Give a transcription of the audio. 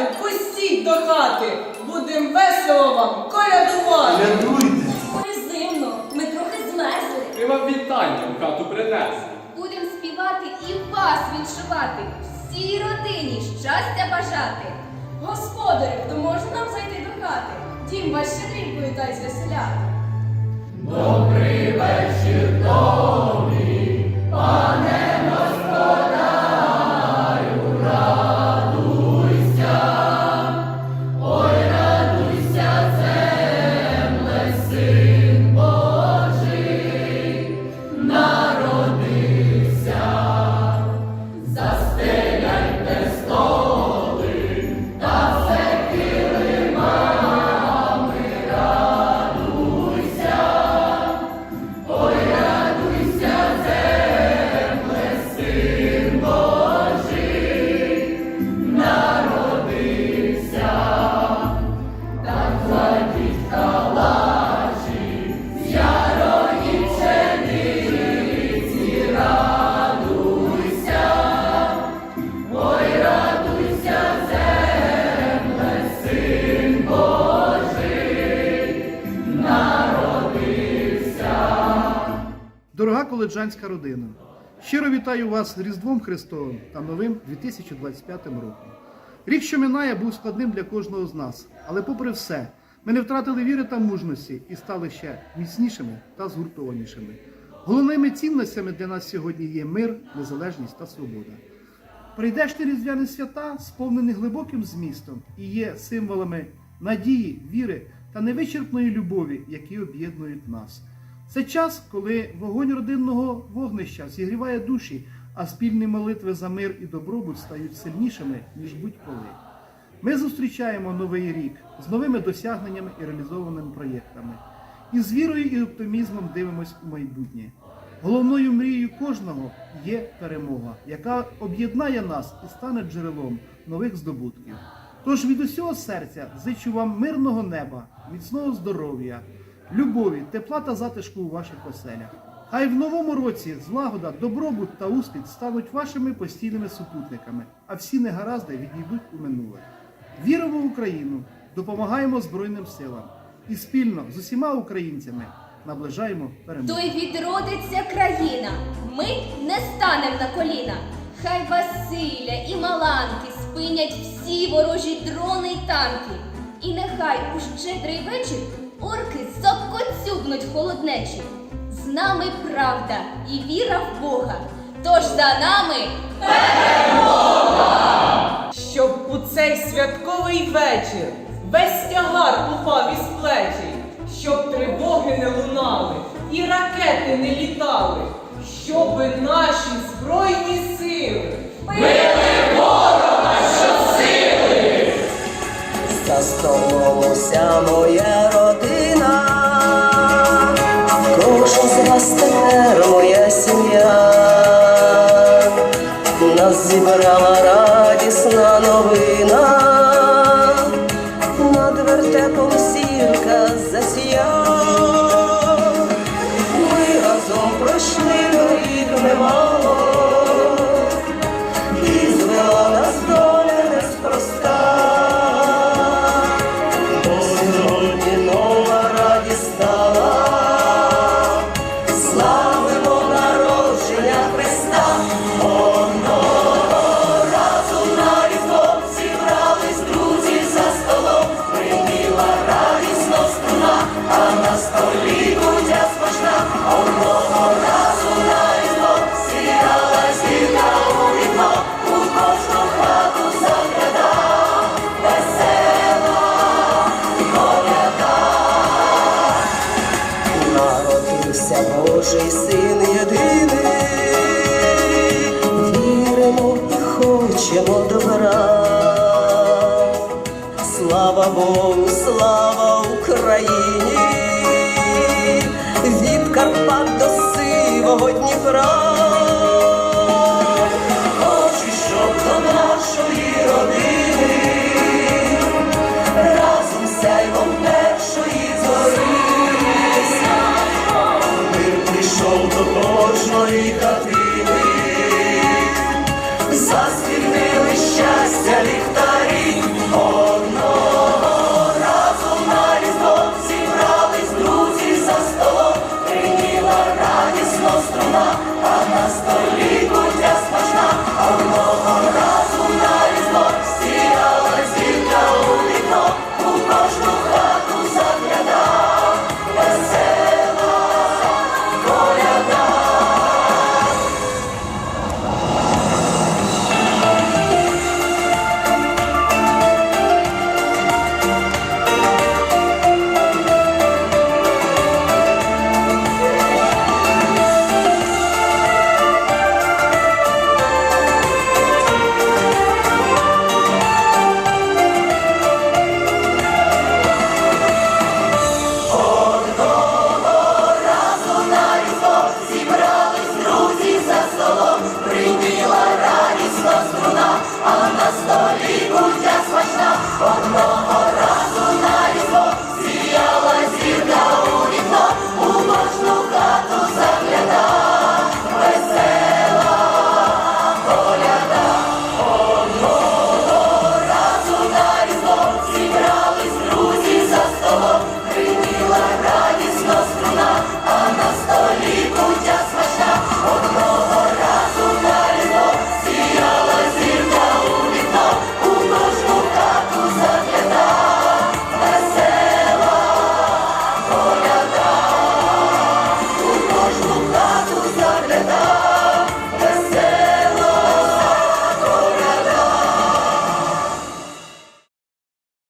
коляди, пустіть до хати, будем весело вам колядувати. Рятуйте! Зимно, ми трохи змерзли. Ми вам вітання в хату принесли. Будем співати і вас віншувати, всій родині щастя бажати. Господарю, то може нам зайти до хати? Дім вас щедрінкою дай звеселяти. Дорога коледжанська родина, щиро вітаю вас з Різдвом Христовим та новим 2025 роком. Рік, що минає, був складним для кожного з нас, але попри все, ми не втратили віри та мужності і стали ще міцнішими та згуртованішими. Головними цінностями для нас сьогодні є мир, незалежність та свобода. Прийдешні різдвяні свята сповнені глибоким змістом і є символами надії, віри та невичерпної любові, які об'єднують нас. Це час, коли вогонь родинного вогнища зігріває душі, а спільні молитви за мир і добробут стають сильнішими, ніж будь-коли. Ми зустрічаємо новий рік з новими досягненнями і реалізованими проєктами. І з вірою і оптимізмом дивимось у майбутнє. Головною мрією кожного є перемога, яка об'єднає нас і стане джерелом нових здобутків. Тож від усього серця зичу вам мирного неба, міцного здоров'я, любові, тепла та затишку у ваших оселях. Хай в новому році злагода, добробут та успіх стануть вашими постійними супутниками, а всі негаразди відійдуть у минуле. Віримо в Україну, допомагаємо Збройним силам і спільно з усіма українцями наближаємо перемогу. То відродиться країна, ми не станем на коліна. Хай Василя і Маланки спинять всі ворожі дрони й танки. І нехай у щедрий вечір орки закоцюбнуть холоднечі. З нами правда і віра в Бога. Тож за нами Щоб у цей святковий вечір весь тягар упав із плечі, щоб тривоги не лунали і ракети не літали, кожен з вас тепер моя сім'я, нас зібрала хочемо добра. Слава Богу, слава Україні, від Карпат до сивого Дніпра.